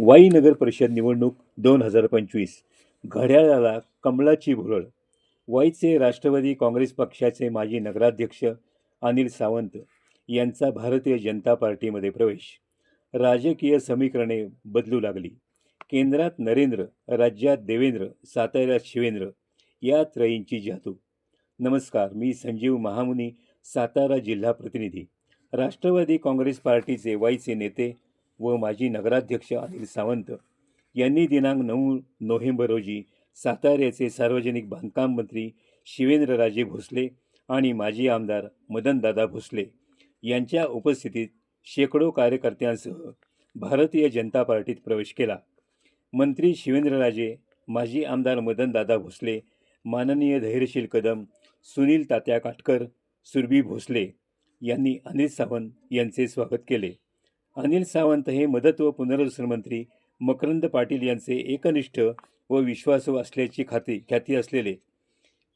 वाई नगर परिषद निवडणूक दोन हजार पंचवीस. घड्याळाला कमळाची भुरळ. वाईचे राष्ट्रवादी काँग्रेस पक्षाचे माजी नगराध्यक्ष अनिल सावंत यांचा भारतीय जनता पार्टीमध्ये प्रवेश. राजकीय समीकरणे बदलू लागली. केंद्रात नरेंद्र राज्यात देवेंद्र साताऱ्यात शिवेंद्र या त्रयींची जादू नमस्कार मी संजीव महामुनी सातारा जिल्हा प्रतिनिधी. राष्ट्रवादी काँग्रेस पार्टीचे वाईचे नेते व माजी नगराध्यक्ष अनिल सावंत यांनी दिनांक नऊ नोव्हेंबर रोजी साताऱ्याचे सार्वजनिक बांधकाम मंत्री शिवेंद्रराजे भोसले आणि माजी आमदार मदनदादा भोसले यांच्या उपस्थितीत शेकडो कार्यकर्त्यांसह भारतीय जनता पार्टीत प्रवेश केला. मंत्री शिवेंद्रराजे माजी आमदार मदनदादा भोसले माननीय धैर्यशील कदम सुनील तात्या काटकर सुरभी भोसले यांनी अनिल सावंत यांचे स्वागत केले. अनिल सावंत हे मदत व पुनर्वसन मंत्री मकरंद पाटील यांचे एकनिष्ठ व विश्वासू असल्याची खाती ख्याती असलेले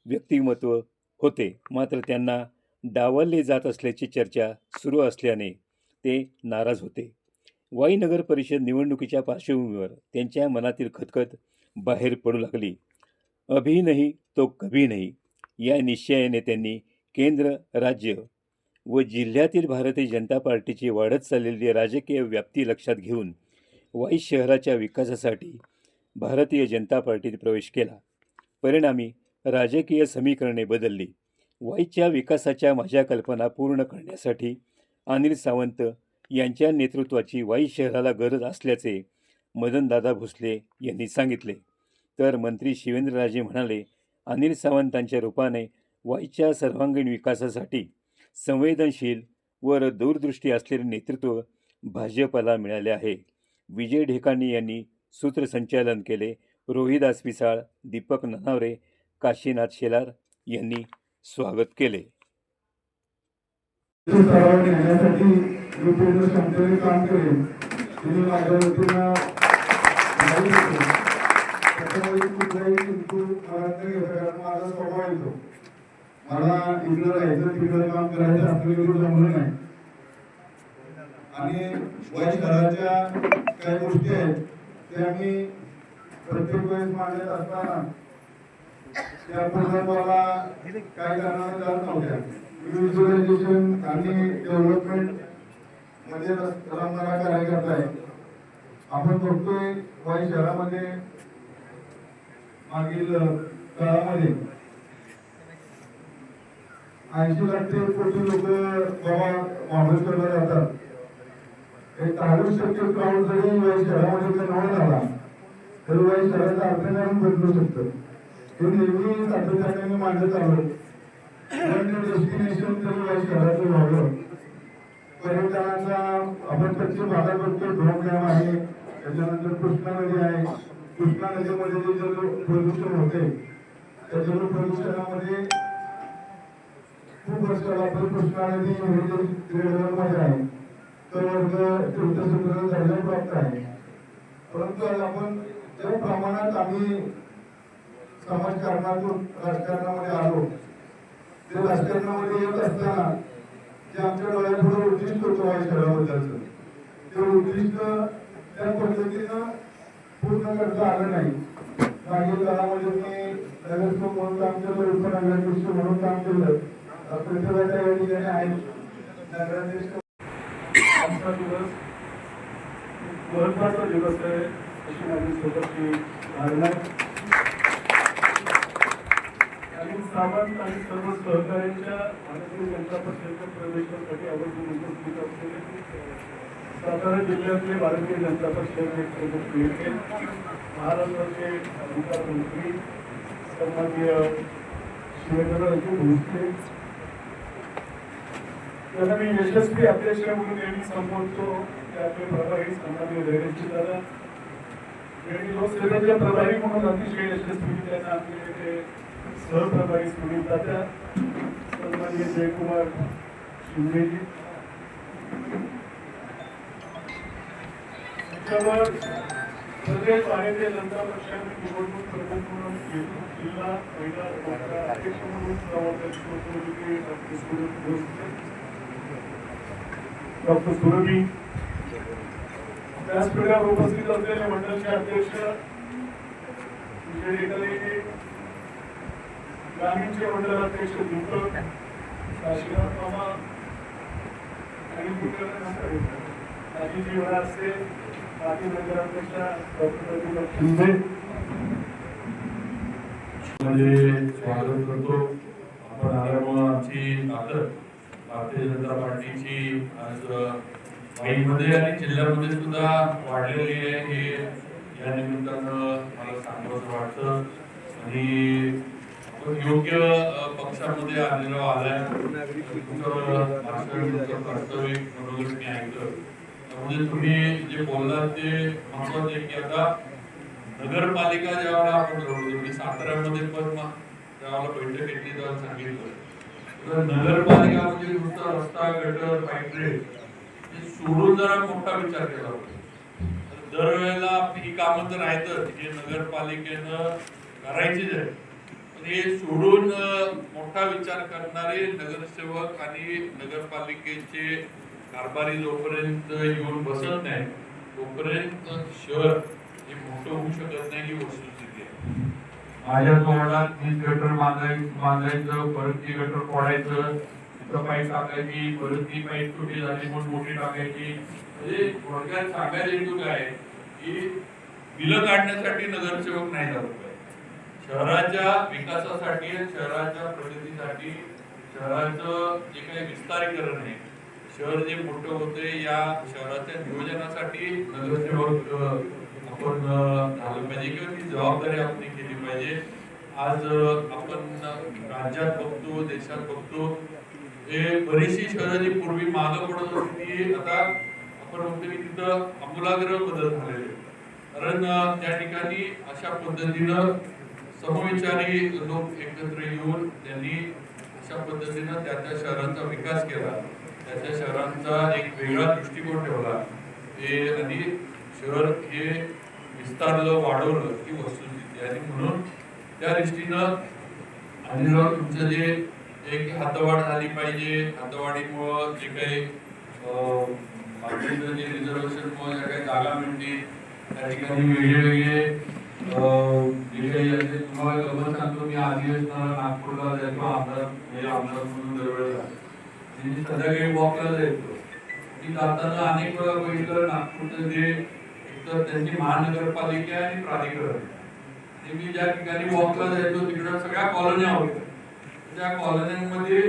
व्यक्तिमत्व होते. मात्र त्यांना डावलले जात असल्याची चर्चा सुरू असल्याने ते नाराज होते. वाई नगर परिषद निवडणुकीच्या पार्श्वभूमीवर त्यांच्या मनातील खतखत बाहेर पडू लागली. अभी नाही तो कभी नाही. या निश्चयाने त्यांनी केंद्र राज्य व जिल्ह्यातील भारतीय जनता पार्टीची वाढत चाललेली राजकीय व्याप्ती लक्षात घेऊन वाई शहराच्या विकासासाठी भारतीय जनता पार्टीत प्रवेश केला. परिणामी राजकीय समीकरणे बदलली. वाईच्या विकासाच्या माझ्या कल्पना पूर्ण करण्यासाठी अनिल सावंत यांच्या नेतृत्वाची वाई शहराला गरज असल्याचे मदनदादा भोसले यांनी सांगितले. तर मंत्री शिवेंद्रराजे म्हणाले अनिल सावंतांच्या रूपाने वाईच्या सर्वांगीण विकासासाठी संवेदनशील व दूरदृष्टी असलेले नेतृत्व भाजपला मिळाले आहे. विजय ढेकाणी यांनी सूत्रसंचालन केले. रोहिदास विसाळ दीपक ननावरे काशीनाथ शेलार यांनी स्वागत केले. काम मला इकडं राहायचं तिकडं काम करायचं असं विरुद्ध जमलं नाही. आणि शिवाजी घराच्या काही गोष्टी आहेत त्या मी प्रत्येक वेळेस मांडत असताना त्या प्रकल्पाला मला काय करणार जात नव्हत्या. व्हिज्युअलायझेशन आणि डेव्हलपमेंटमध्ये रमणारा कार्यकर्ता आहे आपण बघतोय शिवाजी शहरामध्ये मागील काळामध्ये ऐंशी लाख ते कोटी लोक बाबा महाबळेश्वरला जातात एक दहावीस टक्के क्राऊड जरी वाई शहरामध्ये जर नव्हता झाला तरी वाई शहराचा अर्थकारण बदलू शकतं. हे नेहमी सातत्याने मांडत आलं डेस्टिनेशन तरी वाई शहराचं व्हावं पर्यटनाचा आपण पश्चिम भागात बघतो ढोक डॅम आहे त्याच्यानंतर कृष्णा नदी आहे. कृष्णा नदीमध्ये जे जल प्रदूषण होते त्या जल प्रदूषणामध्ये खूप वर्षाला आपण कृष्णा नदी मध्ये आहे. तो वर्ग तीर्थक्षेत्र दर्जा प्राप्त आहे. परंतु आज आपण ज्या प्रमाणात आम्ही समाजकारणातून राजकारणामध्ये आलो. ते राजकारणामध्ये येत असताना जे आमच्या डोळ्यापुढे उद्दिष्ट होतं वाई शहराबद्दलचं ते उद्दिष्ट त्या पद्धतीनं पूर्ण करता आलं नाही. मागील काळामध्ये मी नगरसेवक म्हणून काम केलं उपनगराध्यक्ष म्हणून काम केलं. प्रतिभाच्या या ठिकाणी आहेत नगराध्यक्ष आजचा दिवस महत्त्वाचा दिवस आहे अशी माझी स्वतःची धारणा आहे. आणि सावंत आणि सर्व सहकार्यांच्या भारतीय जनता पक्षाच्या प्रवेशासाठी आवर्जून उपस्थित असलेले सातारा जिल्ह्यातले भारतीय जनता पक्षाचे प्रमुख नेते महाराष्ट्राचे मुख्यमंत्री सन्माननीय शिवेंद्रराजे भोसले त्यांना मी यशस्वी अध्यक्ष म्हणून यांनी संबोधतो ते आपले प्रभारी सन्माननीय धैर्यशील दादा यांनी लोकसेवेच्या प्रभारी म्हणून अतिशय यशस्वी त्यांना आपले ते सहप्रभारी सुनील तात्या सन्मान्य जयकुमार शिंदेजी. त्याच्यावर प्रदेश भारतीय जनता पक्षाने निवडणूक प्रमुख म्हणून जिल्हा महिला अध्यक्ष म्हणून जबाबदारी सोपवलेली डॉक्टर सुरत भोसले डॉक्टर सुरभी. व्यासपीठावर उपस्थित असलेले मंडळाचे अध्यक्ष ग्रामीणचे मंडळ अध्यक्ष दीपक काशीनाथ मामा आणि कुठे राजीवजी वरासे माजी नगराध्यक्ष डॉक्टर शिंदे. म्हणजे स्वागत करतो. आपण आल्यामुळं आमची ताकद भारतीय जनता पार्टीची आज वाईमध्ये आणि जिल्ह्यामध्ये सुद्धा वाढलेली आहे हे या निमित्तानं मला सांगावं वाटतं. आणि योग्य पक्षामध्ये आलेलो आलाय. तुमचं कर्तव्य म्हणून मी ऐकलं त्यामध्ये तुम्ही जे बोललात ते महत्वाचं आहे की आता नगरपालिका ज्यावेळेला आपण जोडतो मी साताऱ्यामध्ये पण त्यावेळेला बैठक घेतली तेव्हा सांगितलं. तर नगरपालिका म्हणजे नुसता रस्ता गटर पाईपलाईन हे सोडून जरा मोठा विचार केला होता. दरवेळेला ही कामं तर राहतच हे नगरपालिकेनं करायचीच आहे पण हे सोडून मोठा विचार करणारे नगरसेवक आणि नगरपालिकेचे कारभारी जोपर्यंत येऊन बसत नाही तोपर्यंत शहर हे मोठं होऊ शकत नाही ही वस्तुस्थिती आहे. माझ्या तोंडात तीन गटर बांधायचं बांधायचं परत ती गटर फोडायचं. तिथं पाईप टाकायची परत ती पाईप छोटी झाली म्हणून मोठी टाकायची. म्हणजे थोडक्यात सांगायला येतो काय? की बिलं काढण्यासाठी नगरसेवक नाही झालं शहराच्या विकासासाठी शहराच्या प्रगतीसाठी शहराचं जे काही विस्तारीकरण आहे शहर जे मोठं होते या शहराच्या नियोजनासाठी नगरसेवक आपण झालं पाहिजे किंवा ती जबाबदारी आपण केली पाहिजे. आज आपण राज्यात बघतो देशात बघतो हे बरीचशी शहरं जी पूर्वी मागं पडत होती ती आता आपण म्हणतो की तिथं आमूलाग्र बदल झालेले कारण त्या ठिकाणी अशा पद्धतीनं समविचारी लोक एकत्र येऊन त्यांनी अशा पद्धतीनं त्या त्या शहरांचा विकास केला. त्या त्या शहरांचा एक वेगळा दृष्टिकोन ठेवला. हे आणि शहर हे विस्तारलं वाढवलं ही वस्तुस्थिती आणि म्हणून त्या दृष्टीनं अनिलराव तुमचं जे एक हातवाढ झाली पाहिजे. हातवाढीमुळं जे काही अं, बाकीचं जे रिझर्वेशनमुळे ज्या काही जागा मिळतील त्या ठिकाणी वेगळे जे काही असेल तुम्हाला गमत सांगतो मी आधी असताना नागपूरला जायचो आमदार हे आमदार म्हणून दरवेळेला. आणि मी संध्याकाळी वॉकला जायचो. ती जाताना अनेक वेळा बघितलं नागपूरचं जे तर त्यांची महानगरपालिका आणि प्राधिकरण. आणि मी ज्या ठिकाणी वॉकला जायचो तिकडं सगळ्या कॉलन्या होत्या. त्या कॉलन्यांमध्ये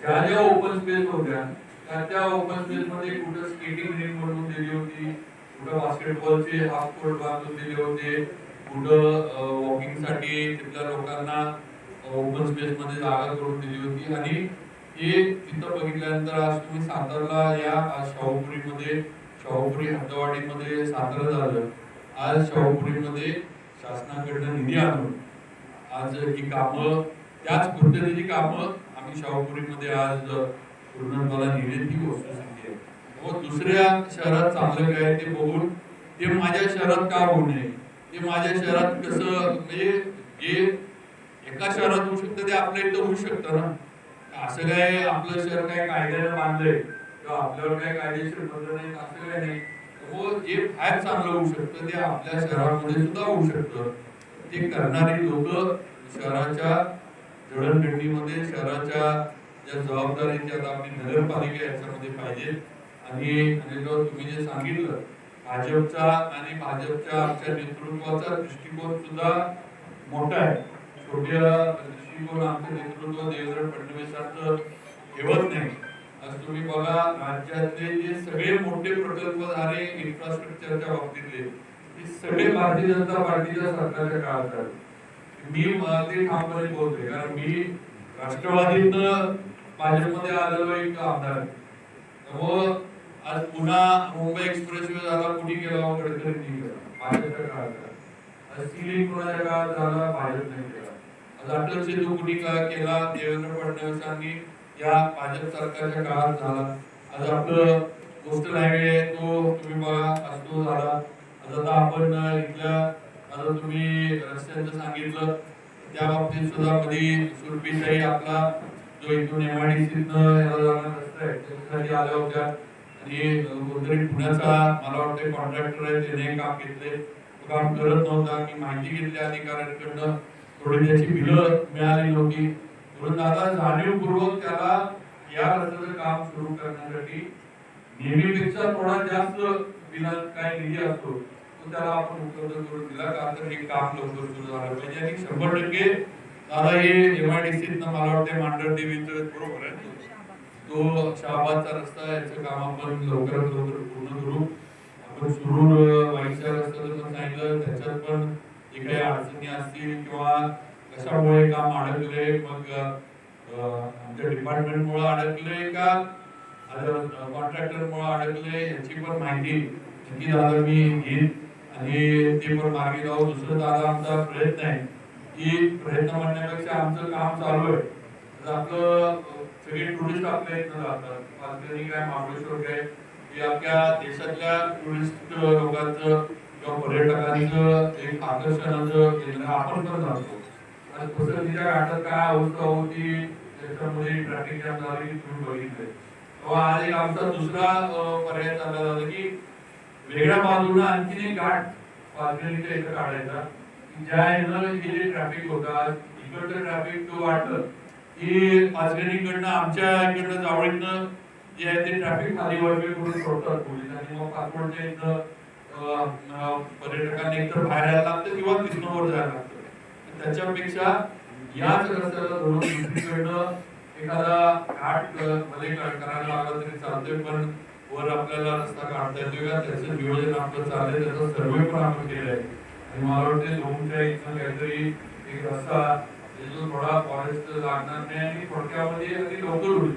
ज्या ज्या ओपन स्पेस होत्या त्या त्या ओपन स्पेसमध्ये कुठं स्केटिंग रिंग बनवून दिली होती कुठं बास्केटबॉलचे हाफ कोर्ट बांधून दिले होते कुठं वॉकिंगसाठी तिथल्या लोकांना ओपन स्पेस मध्ये जागा करून दिली होती. आणि हे तिथं बघितल्यानंतर आज तुम्ही सातारला या शाहूपुरीमध्ये शाहूपुरी हद्दवाडीमध्ये साजरं झालं. आज शाहूपुरीमध्ये शासनाकडनं निधी आणून आज ही कामं त्याच पद्धतीची कामं आम्ही शाहूपुरीमध्ये आज पूर्णत्वाला मला ती वस्तुस्थिती आहे व दुसऱ्या शहरात चांगलं काय ते बघून ते माझ्या शहरात का होऊ नये? ते माझ्या शहरात कसं म्हणजे जे एका शहरात होऊ शकतं ते आपल्या इथं होऊ शकतं ना? असं काय आपलं शहर काय कायद्यानं बांधलंय? किंवा आपल्यावर काही कायदेशीर बंधन नाही असं काही नाही. व जे बाहेर चांगलं होऊ शकतं ते आपल्या शहरामध्ये सुद्धा होऊ शकतं. ते करणारी लोक शहराच्या जडणघडणीमध्ये शहराच्या ज्या जबाबदारीच्या आता आपली नगरपालिका याच्यामध्ये पाहिजे. आणि आणि तुम्ही जे सांगितलं भाजपचा आणि भाजपच्या आमच्या नेतृत्वाचा दृष्टिकोन सुद्धा मोठा आहे. छोट्या दृष्टिकोन आमचं नेतृत्व देवेंद्र फडणवीसांचं ठेवत नाही. तुम्ही बघा राज्यातले जे सगळे मोठे प्रकल्प झाले इन्फ्रास्ट्रक्चरच्या बाबतीतले ते सगळे भारतीय जनता पार्टीच्या सरकारच्या काळात झाले. मी ते ठामपणे बोलतोय कारण मी राष्ट्रवादीतनं भाजपमध्ये आलेलो एक आमदार आहे. त्यामुळं आज पुन्हा मुंबई एक्सप्रेस वे झाला कुणी गेला हो, वगैरे तरी नाही गेला. भाजपच्या काळात आज सिलिंग कोणाच्या काळात झाला भाजप नाही केला आज अटल सेतू कुणी का केला देवेंद्र फडणवीसांनी या भाजप सरकारच्या काळात झाला आज आपलं कोस्टल हायवे तो तुम्ही बघा आज तो झाला. आज आता आपण इथल्या आता तुम्ही रस्त्यांचं सांगितलं त्या बाबतीत सुद्धा कधी सुरपीशाही आपला जो इथून एमआयडीसीतनं याला जाणार रस्ता आहे त्याच्यासाठी आल्या होत्या. आणि अं, कोणतरी पुण्याचा मला वाटतं कॉन्ट्रॅक्टर आहे त्याने काम घेतले. काम करत नव्हता की माहिती घेतली अधिकाऱ्यांकडनं. थोडी त्याची बिलं मिळाली नव्हती. म्हणून आता जाणीवपूर्वक त्याला या रस्त्याचं काम सुरू करण्यासाठी नेहमीपेक्षा थोडा जास्त बिला काय निधी असतो तो त्याला आपण उपलब्ध करून दिला. कारण तर हे काम लवकर सुरू झालं पाहिजे आणि शंभर टक्के दादा हे एमआयडीसीत मला वाटते मांडर देवीचं बरोबर आहे? तो शहाबादचा रस्ता याचं काम आपण लवकरात लवकर पूर्ण करू. आपण सुरू वाईच्या रस्त्याचं पण सांगितलं त्याच्यात पण जे काही अडचणी असतील किंवा कशामुळे काम अडकले मग आमच्या डिपार्टमेंटमुळे अडकले का? कॉन्ट्रॅक्टरमुळे अडकले याची पण माहिती नक्की दादा मी घेईन. आणि ते पण मागे जाऊ दुसरं दादा आमचा प्रयत्न आहे की प्रयत्न म्हणण्यापेक्षा आमचं काम चालू आहे. तर आपलं सगळे टुरिस्ट आपल्या इथं जातात पाचगणी काय महाबळेश्वर काय हे आपल्या देशातल्या टुरिस्ट लोकांचं किंवा पर्यटकांचं एक आकर्षणाचं केंद्र आपण पण जातो आणि पसंतीच्या घाटात काय अवस्था होती त्याच्यामध्ये ट्रॅफिक जॅम झाली तुम्ही बघितले तेव्हा आज एक आमचा दुसरा पर्याय चालला जातो की वेगळ्या बाजूला आणखीन एक घाट पाचगणीच्या इथं काढायचा. ज्या ह्यानं जे ट्रॅफिक होता इकडचं ट्रॅफिक तो वाटलं की पाचगणीकडनं आमच्या इकडनं जावळीतनं जे आहे ते ट्रॅफिक खाली वळवे करून सोडतात पोलीस. आणि मग पाचवडच्या इथं अं, पर्यटकांना एकतर बाहेर यायला लागतं किंवा तिथनं वर जायला लागतं. त्याच्यापेक्षा याच रस्त्याला धरून दुसरीकडनं एखादा घाटमध्ये करायला लागला तरी चालतोय पण वर आपल्याला रस्ता काढता येतोय का? त्याचं नियोजन आपलं चाललंय त्याचा सर्वे पण आपण केलाय. आणि मला वाटते दोनच्या इथं काहीतरी एक रस्ता जो थोडा फॉरेस्ट लागणार नाही आणि थोडक्यामध्ये अगदी लवकर होईल.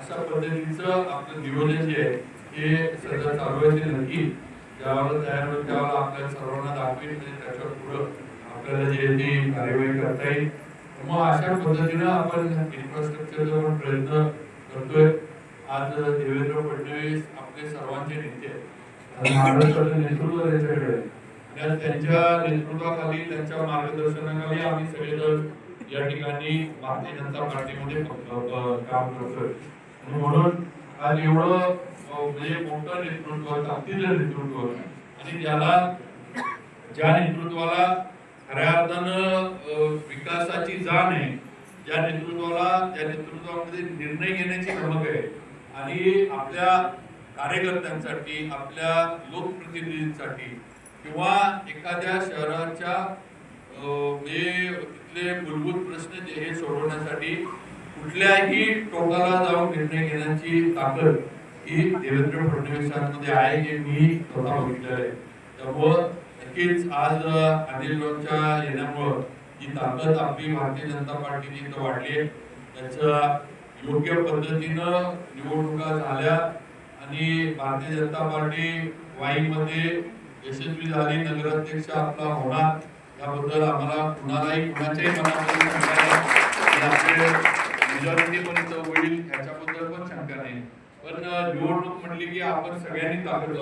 अशा पद्धतीचं आपलं नियोजन जे आहे हे सध्या चालू आहे ते नक्की. ज्यावेळेला तयार होईल त्यावेळेला आपल्या सर्वांना दाखवेल म्हणजे त्याच्या पुढं आपल्याला जे ते कार्यवाही करता येईल. मग अशा पद्धतीनं आपण इन्फ्रास्ट्रक्चरचा पण प्रयत्न करतोय. आज देवेंद्र फडणवीस आपले सर्वांचे नेते आहेत. महाराष्ट्राचं नेतृत्व त्यांच्याकडे आणि आज त्यांच्या नेतृत्वाखाली त्यांच्या मार्गदर्शनाखाली आम्ही सगळेजण या ठिकाणी भारतीय जनता पार्टीमध्ये काम करतोय. आणि म्हणून आज एवढं म्हणजे मोठं नेतृत्व ताकदीचं नेतृत्व आणि ज्याला ज्या नेतृत्वाला खऱ्या अर्थानं विकासाची जाण आहे. ज्या नेतृत्वाला त्या नेतृत्वामध्ये निर्णय घेण्याची धमक आहे. आणि आपल्या कार्यकर्त्यांसाठी आपल्या लोकप्रतिनिधींसाठी किंवा एखाद्या शहराच्या म्हणजे तिथले मूलभूत प्रश्न जे हे सोडवण्यासाठी कुठल्याही टोकाला जाऊन निर्णय घेण्याची ताकद ही देवेंद्र फडणवीसांमध्ये आहे हे मी स्वतः बघितलेलं आहे. त्यामुळं नक्कीच आज अनिल लोणच्या येण्यामुळं ही ताकद आपली भारतीय जनता पार्टीची इथं वाढली आहे त्याच्या योग्य पद्धतीनं निवडणुका झाल्या आणि भारतीय जनता पार्टी वाईमध्ये यशस्वी झाली नगराध्यक्ष आपला होणार याबद्दल आम्हाला कुणालाही कुणाच्याही मनामध्ये पण इथं होईल याच्याबद्दल पण शंका नाही. पण निवडणूक म्हटली की आपण सगळ्यांनी ताकद